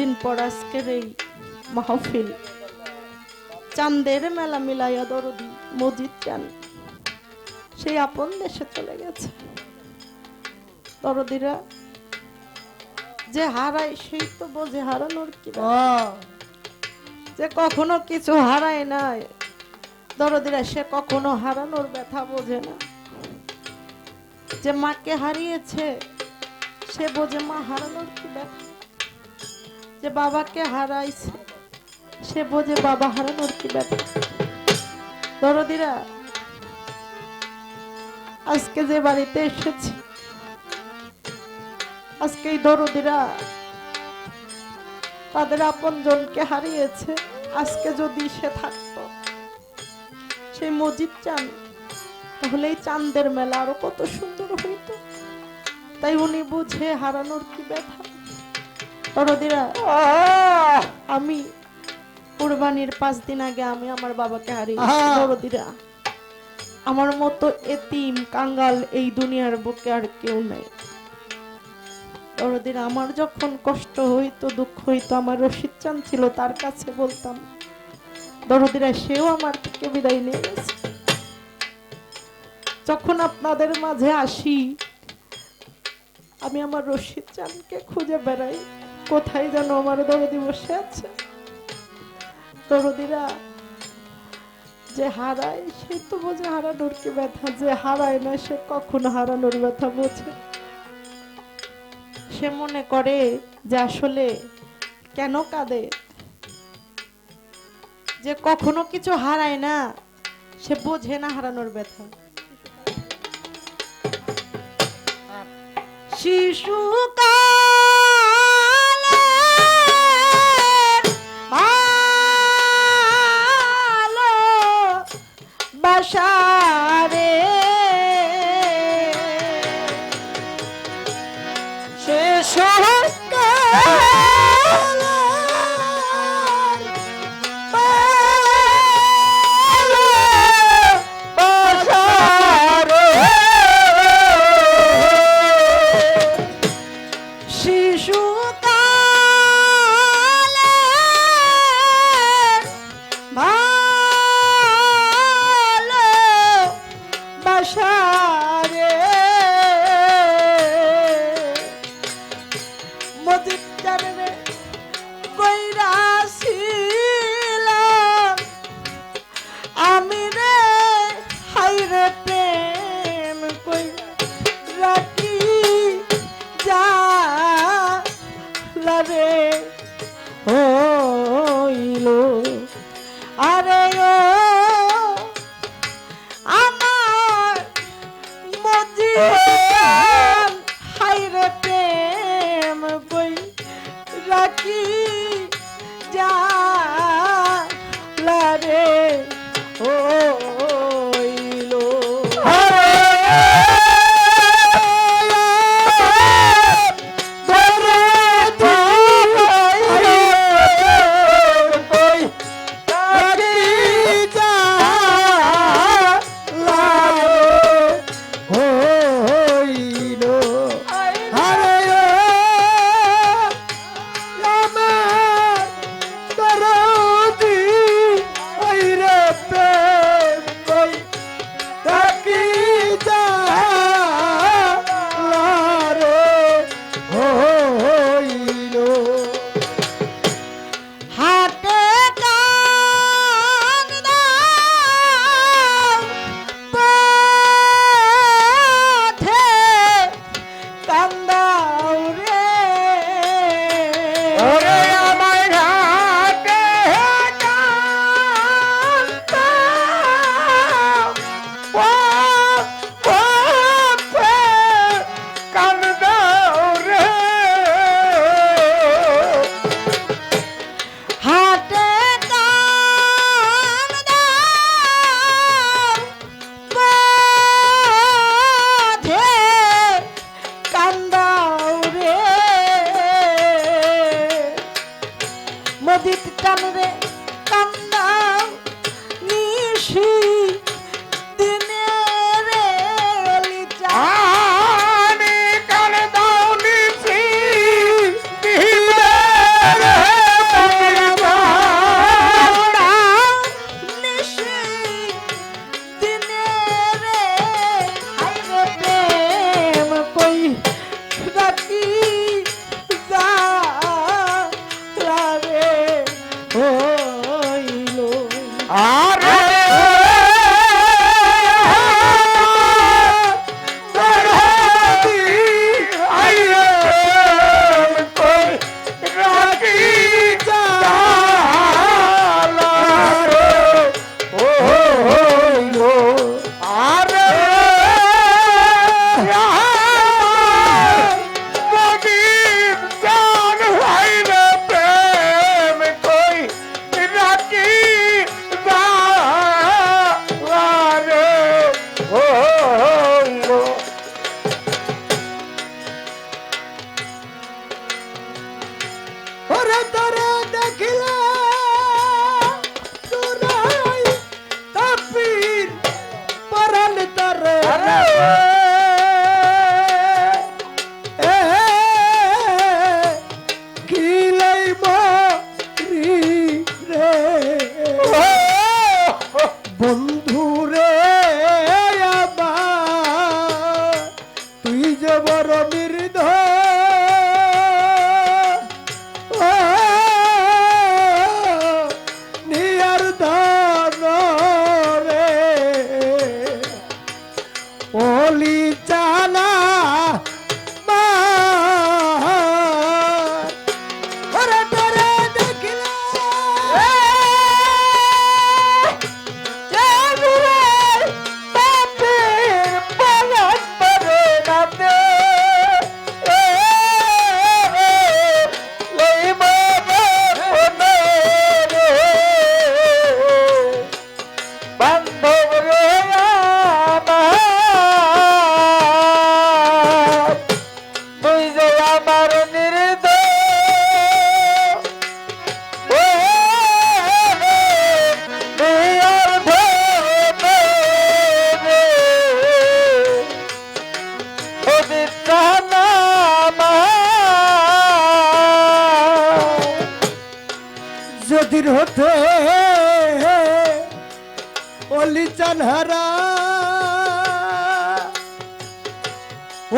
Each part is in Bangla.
দিন পর আজকের এই মাহফিল। চান্দের মেলা মিলাইয়া দরদি মজিদ চান সেই আপন দেশে চলে গেছে। দরদিরা যে হারায় সেই তো বোঝে হারানোর কি যে কখনো কিছু হারায় নাই দরদিরা সে কখনো হারানোর ব্যথা বোঝে না। যে মাকে হারিয়েছে সে বোঝে মা হারানোর কি ব্যথা যে বাবাকে হারাইছে, সে বোঝে বাবা হারানোর কি ব্যথা দরদিরা, আজকে যে বাড়িতে এসেছি, আজকে এই দরদিরা তাদের আপন জনকে হারিয়েছে, আজকে যদি সে থাকতো, সেই মসজিদ চান তাহলে এই চাঁদের মেলা আরও কত সুন্দর হইতো। তাই উনি বুঝে হারানোর কি ব্যথা দরদিরা আমি কুরবানির পাঁচ দিন আগে আমি আমার বাবাকে আমার মতো এতিম কাঙ্গাল এই দুনিয়ার বুকে আর কেউ নেই। দরদিরা আমার যখন কষ্ট হইতো দুঃখ হইতো আমার রশিদ চান ছিল তার কাছে বলতাম দরদিরা সেও আমার থেকে বিদায় নিয়ে গেছে। যখন আপনাদের মাঝে আসি আমি আমার রশিদ চানকে খুঁজে বেড়াই। কোথায় যেন আমার দরদি বসে আছে? দরদিরা যে হারায়, সে তো বোঝে হারানোর কি ব্যথা। যে হারায় না, সে কখনো হারানোর ব্যথা বোঝে? সে মনে করে যে আসলে কেন কাঁদে? যে কখনো কিছু হারায় না, সে বোঝে না হারানোর ব্যথা। শিশু ও আমার মজিদ Valeu!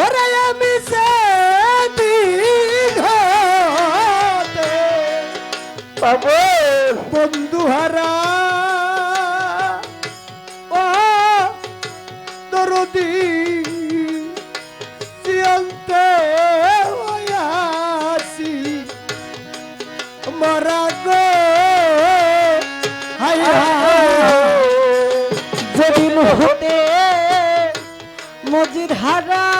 ওরে আমি পাবো। বন্ধু হারা, ও দরদি, চিয়ন্তে আসি মরা গো, হাই যদি মুহূর্তে মজিদ হারা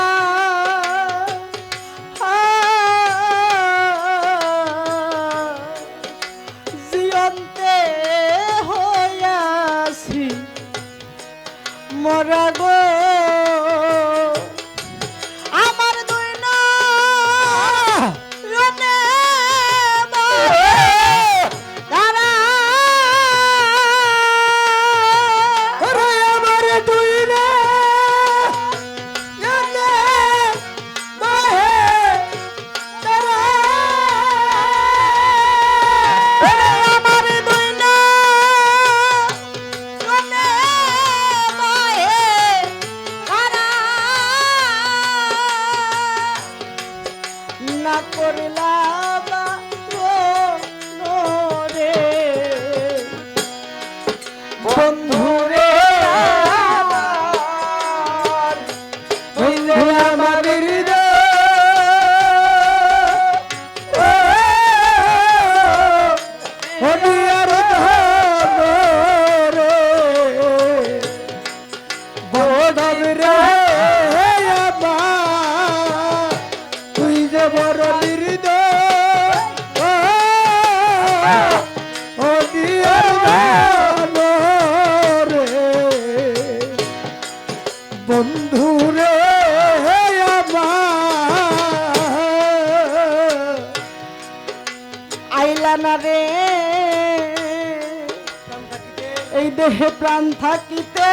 হে প্রাণ থাকিতে।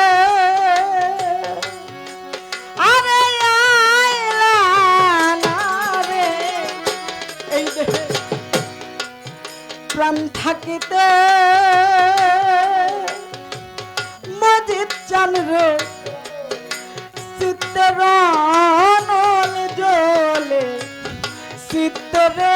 আরে রে, এই দেহে প্রাণ থাকিতে। মজিদ চান রে চিত্তরণ জলে চিত্তরে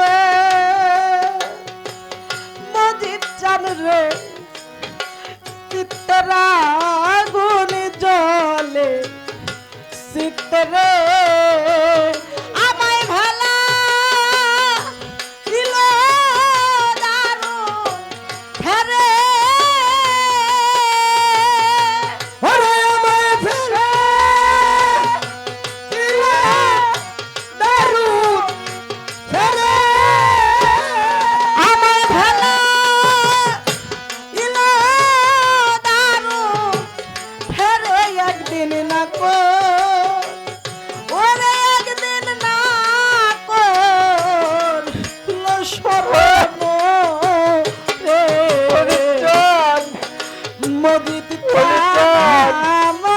থাকিতে মজিদ চান রে। চিত্তরা মজিদ